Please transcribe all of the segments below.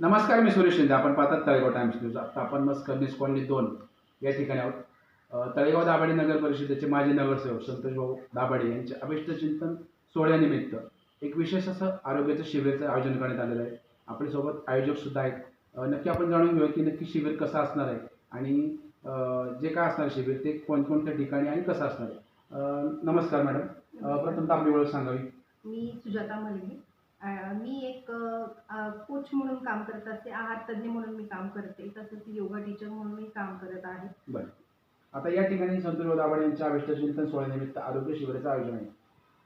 नमस्कार मी सुरेश शिंदे. आपण पाहतात तळेगाव टाइम्स न्यूज आता आपण मस्कर न्यूज कॉलनी दोन या ठिकाणी आहोत. तळेगाव दाभाडे नगर परिषदेचे माजी नगरसेवक संतोष भाऊ दाभाडे यांचे अभिष्ट चिंतन सोहळ्यानिमित्त एक विशेष असं आरोग्याचं शिबिराचं आयोजन करण्यात आलेलं आहे. आपल्यासोबत आयोजक सुद्धा आहेत. नक्की आपण जाणून घेऊया की नक्की शिबिर कसं असणार आहे आणि जे काय असणार शिबिर ते कोणकोणत्या ठिकाणी आणि कसं असणार आहे? नमस्कार मॅडम. प्रथमतः आपली ओळख सांगावी. मी सुजाता मलगे मी एक कोच म्हणून काम करत असते आहार तज्ज्ञ म्हणून मी काम करते तसंच योगा टीचर म्हणून मी काम करत आहे. बरं. आता या ठिकाणी संतोष दाभाडे यांच्या चिंतन सोहळ्यानिमित्त आरोग्य शिबिराचं आयोजन आहे.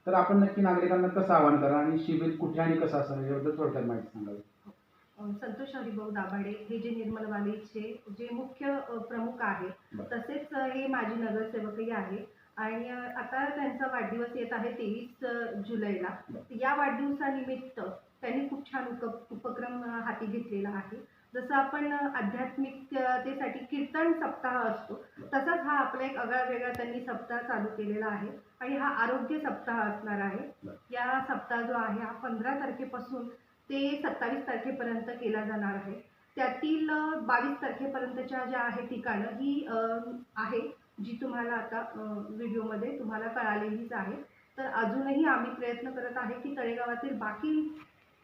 तर आपण नक्की नागरिकांना कसं आवाहन करा आणि शिबिर कुठे आणि कसं असणार याबद्दल थोडक्यात माहिती सांगावी अं, संतोष हरिभाऊ दाभाडे हे जे निर्मलवालीचे जे मुख्य प्रमुख आहे बरं. तसेच हे माजी नगरसेवकही आहे आणि आता त्यांचा वाढदिवस येत आहे तेवीस जुलैला. या वाढदिवसानिमित्त त्यांनी खूप छान उप उपक्रम हाती घेतलेला आहे. जसं आपण आध्यात्मिकतेसाठी कीर्तन सप्ताह असतो तसाच हा आपला एक आगळा वेगळा त्यांनी सप्ताह चालू केलेला आहे. आणि हा आरोग्य सप्ताह असणार आहे. या सप्ताह जो आहे हा पंधरा तारखेपासून ते सत्तावीस तारखेपर्यंत केला जाणार आहे. त्यातील बावीस तारखेपर्यंतच्या ज्या आहे ठिकाणं ही आहे. तुम्हाला आता व्हिडिओमध्ये तुम्हाला कळालेलीच आहे तर अजूनही आम्ही प्रयत्न करत आहे की तळेगावातील बाकी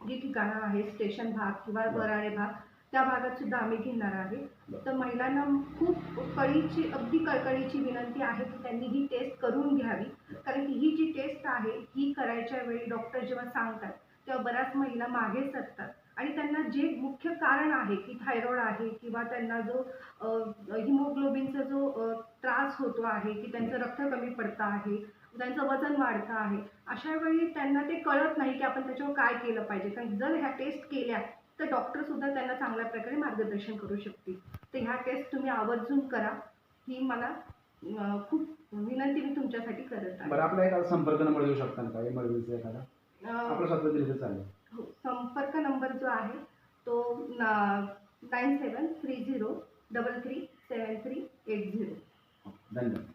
जी ठिकाणं आहेत स्टेशन भाग किंवा. वराळे भाग त्या भागात सुद्धा आम्ही घेणार आहे. तर महिलांना खूप कळीची अगदी कळकळीची विनंती आहे की त्यांनी ही टेस्ट करून घ्यावी कारण की ही जी टेस्ट आहे ही करायच्या वेळी डॉक्टर जेव्हा सांगतात तेव्हा बऱ्याच महिला मागे सरतात आणि त्यांना जे मुख्य कारण आहे की थायरॉइड आहे किंवा त्यांना जो हिमोग्लोबिनचा जो त्रास होतो आहे की त्यांचं रक्त कमी पडतं आहे त्यांचं वजन वाढतं आहे अशा वेळी त्यांना ते कळत नाही की आपण त्याच्यावर काय केलं पाहिजे. कारण जर ह्या टेस्ट केल्या तर डॉक्टर सुद्धा त्यांना चांगल्या प्रकारे मार्गदर्शन करू शकतील. तर ह्या टेस्ट तुम्ही आवर्जून करा. ही मला खूप विनंती मी तुमच्यासाठी करत आहे. बरं आपला एखादा संपर्क नंबर देऊ शकता का? एमर्जन्सी एखादा? आपलं स्वतः दिलं तर चालेल. संपर्क नंबर जो आहे तो nine seven three zero double three seven three eight zero. धन्यवाद.